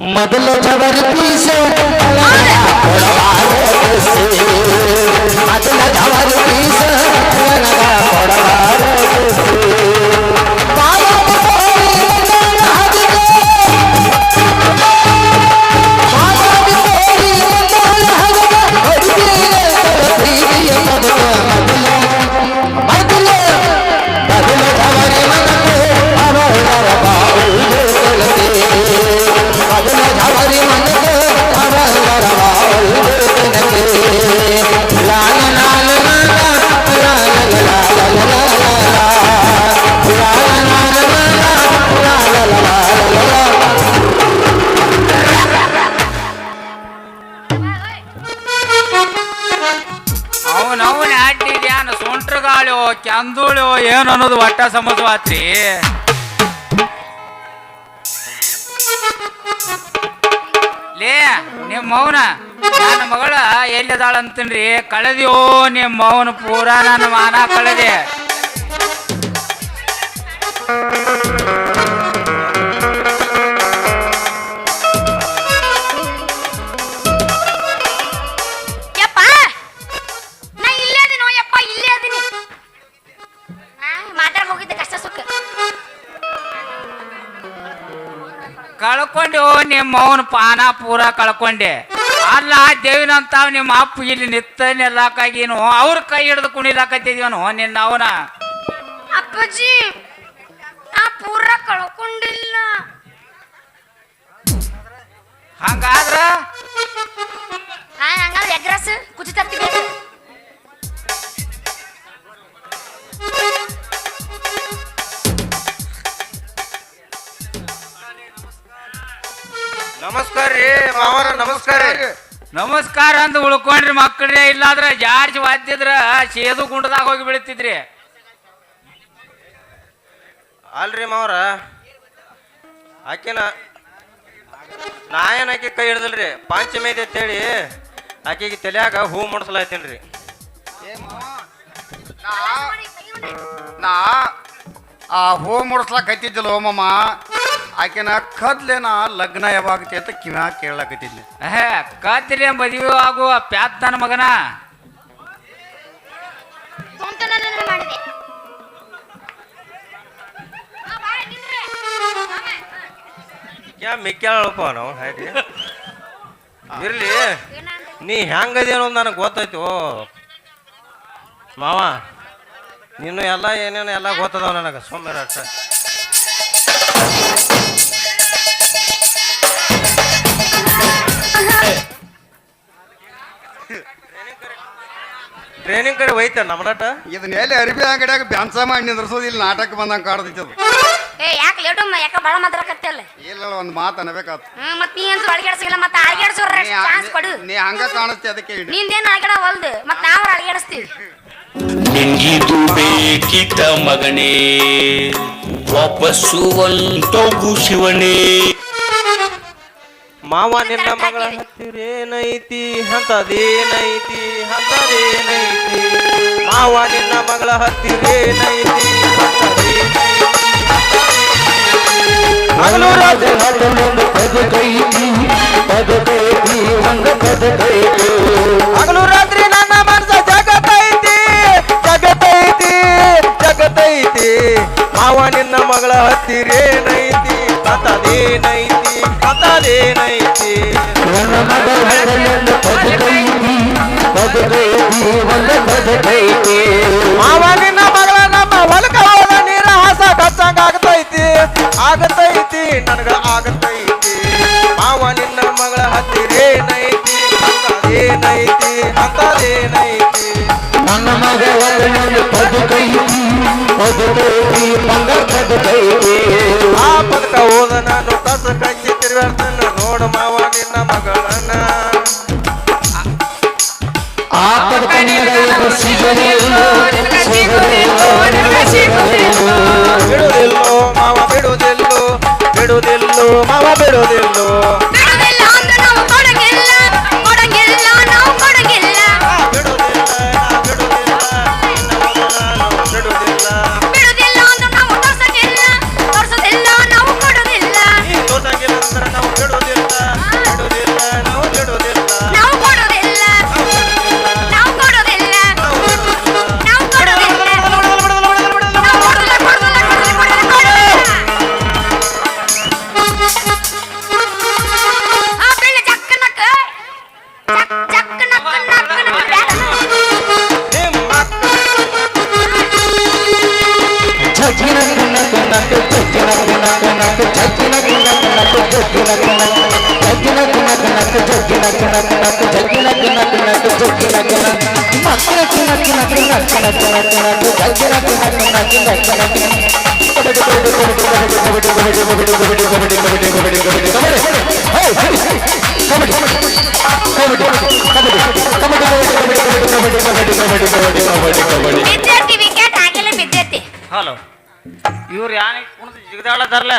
मदलो जबरती से मदलो जबरती ಕೆಂದುಳಿಯೋ ಏನು ಅನ್ನೋದು ಒಟ್ಟ ಸಮಜವಾತ್ರಿ. ಲೇ ನಿಮ್ಮ ಮೌನ, ನನ್ನ ಮಗಳ ಎಲ್ಲಿದಾಳ ಅಂತನ್ರಿ ಕಳೆದ್ಯೋ ನಿಮ್ಮ ಮೌನ ಪೂರಾ ನನ್ನ ಮಾನ ಕಳೆದೆ. ಕಳ್ಕೊಂಡೆ ನಿಮ್ಮ ಅವನ ಪಾನ ಪೂರ ಕಳ್ಕೊಂಡೆ. ಅಲ್ಲ ದೇವಿನಂತ ನಿಮ್ಮ ಅಪ್ಪ ಇಲ್ಲಿ ನಿತ್ತ ನಿಲ್ಲಾಕಾಗಿನು ಅವ್ರ ಕೈ ಹಿಡಿದು ಕುಣಿಲಾಕತ್ತಿದ್ವನು ನಿನ್ನ ಅವನ? ಅಪ್ಪಾಜಿ ನಾ ಪೂರ ಕಳ್ಕೊಂಡಿಲ್ಲ. ಹಂಗಾದ್ರ? ಹಾ ಹಂಗಾದ್ರೆ ಎಗ್ರಸ್ ರೀ ಮಾವರ ನಮಸ್ಕಾರ ನಮಸ್ಕಾರ ಅಂತ ಉಳ್ಕೊಂಡ್ರಿ ಮಕ್ಕಳ್ರೆ ಇಲ್ಲಾದ್ರ ಜಾರ್ಜ್ ವಾದ್ಯದ್ರ ಸೇದು ಗುಂಡದಾಗ ಹೋಗಿ ಬೀಳ್ತಿದ್ರಿ. ಅಲ್ರಿ ಮಾವರ. ಆಕಿನ ನಾಯನ್ ಆಕಿ ಕೈ ಹಿಡ್ದಲ್ರಿ. ಪಾಂಚಮಿ ಐತೆ ಅಂತೇಳಿ ಆಕೆಗೆ ತಲೆಯಾಗ ಹೂ ಮುಡಿಸಲಾಯ್ತೇನ್ರಿ. ನಾ ಆ ಹೂ ಮುಡ್ಸ್ಲಾಕತ್ತಿದ್ದಿಲ್ಲ ಹೋಮಮ್ಮ ಆಕೆನ ಕದ್ಲೇನ ಲಗ್ನ ಯಾವಾಗತಿ ಅಂತ ಕಿವ್ಯಾ ಕೇಳಕತ್ತಿದ್ದೆ ಏ ಕಾತಿರಿ ಮದುವೆ ಆಗುವ ಪ್ಯಾತ್ ನನ್ನ ಮಗನ. ಸ್ವಂತನನ್ನ ಮಾಡಿದೆ. ಆ, ಬಾಳ ನಿಂದ್ರೆ. ಆಮೆ. ಯಾ ಮಿಕ್ಕ್ಯಾಳಪ್ಪ ನಾವು ಹಾಗೆ ಇರ್ಲಿ? ನೀ ಹೆಂಗದೇನು ನನಗೆ ಗೊತ್ತಾಯ್ತು ಮಾವ ನೀನು ಎಲ್ಲ ಏನೇನು ಎಲ್ಲ ಗೊತ್ತದವ ನನಗೆ ಸೋಮ್ಯರಾಜ್ ಅಷ್ಟ ಟ್ರೈನಿಂಗ್ ಕಡೆ ಹೋಯ್ತ ನಮ್ಮಡಟ ಇದನ್ನ ಎಲ್ಲಿ ಅರಿಬಿ ಅಂಗಡಿಯಾಗ ಬ್ಯಾನ್ಸ ಮಾಡಿ ನಿಂದ್ರಸೋದು ಇಲ್ಲಿ ನಾಟಕ ಬಂದಂಗೆ ಕಾಡ್ತೈತಿ ಅದು ಏ ಯಾಕೆ ಲೇಟು ಯಾಕ ಬಾಳ ಮಾತಾಡಕತ್ತಲ್ಲ ಇಲ್ಲ ಒಂದು ಮಾತು ಅನ್ನಬೇಕಾತು ಹ್ಮ್ ಮತ್ ನೀ ಅಂತ ಅಳಿಗಾಡ್ಸಿಲ್ಲ ಮತ್ತ ಅಳಿಗಾಡ್ಸೋರ ನೀ ಚಾನ್ಸ್ ಕೊಡು ನೀ ಹಂಗ ಕಾಣಿಸ್ತಿ ಅದಕ್ಕೆ ಇಡಿ. ನಿಂದೇನ್ ಅಳಿಗಾಡ ಹೊಲ್ದು ಮತ್ ನಾವ್ ಅಳಿಗಾಡಿಸ್ತೀವಿ ನಿಂಗಿದು ಬೇಕಿತ ಮಗನೇ ವಾಪಸ್ಸು ಒಂಟೋಗು ಶಿವನೇ ಮಾವ ನಿನ್ನ ಮಗಳ ಹತ್ತಿರೇನೈತಿ ಹಂತದೇನೈತಿ ಹಂತದೇನೈತಿ? ಮಾವ ನಿನ್ನ ಮಗಳ ಹತ್ತಿರೇನೈತಿ ಹಗಲು ರಾತ್ರಿ ನನ್ನ ಮನಸ ಜಗತ್ತೈತಿ ಜಗತ್ತೈತಿ ಜಗತ್ತೈತಿ. ಮಾವ ನಿನ್ನ ಮಗಳ ಹತ್ತಿರೇನೈತಿ ಆಗತೈತಿ ನನಗ ಆಗತೈತಿ. ಮಾವ ನಿನ್ನ ಮಗಳ ಹತ್ತಿರೇನೈತಿ ಅಂತದೇನೈತಿ ಅಂತದೇನೈತಿ ನನ್ನ ಮಗ ಒಂದು ಬದುಕೈತಿ ಬದುಕೈತಿ ಬಂಗಾರ ಬದುಕೈತಿ. ಆ ಪದಕ ಹೋದ ನಾನು ಕಸ ಕಚ್ಚಿ ತಿರುಗಾಡ್ತೇನೆ ನೋಡು ಮಾವ ನಿನ್ನ ಮಗಳನ್ನ. ಆ ಪದಕನಿಗೆ ಸಿಗಲಿಲ್ಲ ಬಿಡುದಿಲ್ಲೋ ಬಿಡುದಿಲ್ಲೋ ಮಾವ ಬಿಡುದಿಲ್ಲೋ ಕುನಕ ನಕ ಜಗ್ಗಿನ ಕುನಕ ನಕ ಜಗ್ಗಿನ ಕುನಕ ನಕ ಜಗ್ಗಿನ ಕುನಕ ಮಕ್ಕಳ ಕುನಕ ನಕ ನಕ ನಕ ನಕ ನಕ ಜಗ್ಗಿನ ಕುನಕ ನಕ ಜಗ್ಗಿನ ವಿದ್ಯಾರ್ಥಿ ಹಲೋ ಇವ್ರು ಯಾನೆ ಕುಣಿದು ಜಿಗದಾಳದಾರಲ್ಲ